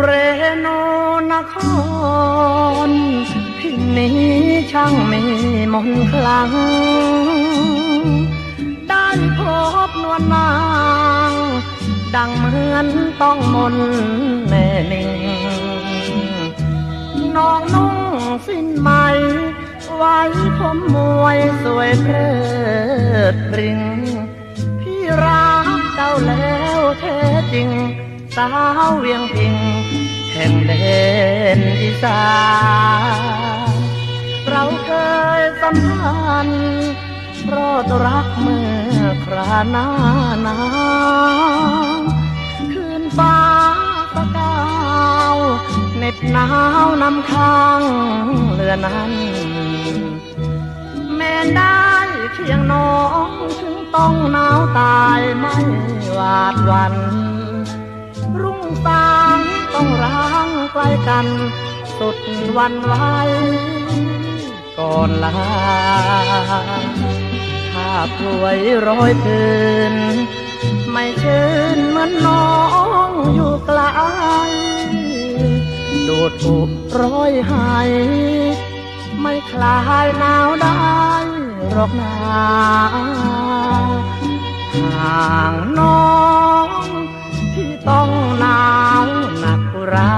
เรโนนครที่นี้ช่างมีมนคลัง ได้พบนวลนาง ดังเหมือนต้องมนแน่นิ่ง ไว้ผมมวยสวยเพลิดปริงพี่รักเจ้าแล้วแท้จริง สาวเวียงพิงแห่งแดนอีสานเราเคยสัมพันธ์เพราะรักเมื่อคราหน้าหนาวคืนฟ้าสกาวเหน็บหนาวนำค้างเรือนั้น แม่ได้เคียงน้องถึงต้องหนาวตายไม่หวาดวัน รุ่งสางต้องร้างใกล้กัน สุดวันไหวก่อนลาถ้าป่วยร้อยพืนไม่เชิญเหมือนน้องอยู่ไกลดูดถูกร้อยหาย ไม่คลายหนาวได้หรอกนาห่างน้องที่ต้องหนาวหนักรา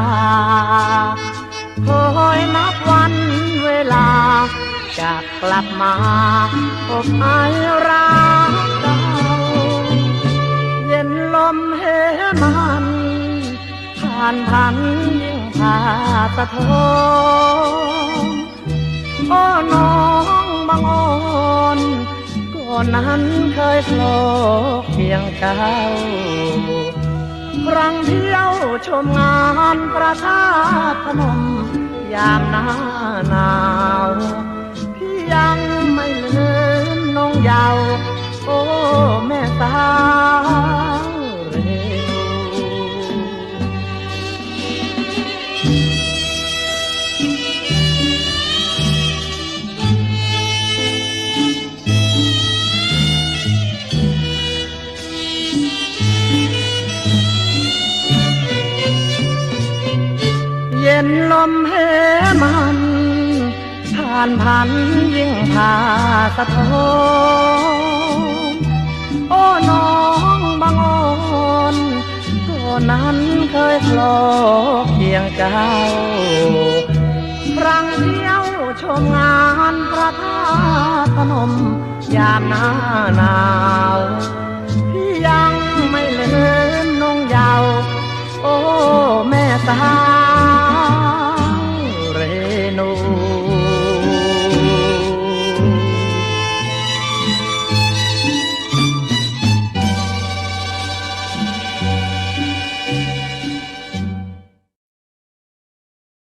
คอยนับวันเวลา จะกลับมาพบไอรักเก่าเย็นลมเหมันผ่านพันยิ่งพาสะท้อน โอ้น้องบางอ่อนก่อนนั้นเคยโล่เคียงเจ้า ครั้งเที่ยวชมงานประทาตุพนม ยามหน้าหนาวพี่ยังไม่ลืมน้องเยาวโอ้แม่สาวเรนู เย็นลมเหมันผ่านพันยิ่งพาสะท้อนโอ้น้องบางอ่อนก็นั้นเคยคลอเคียงเจ้าครั้งเดียวชมงานพระธาตุพนมยามหน้าหนาว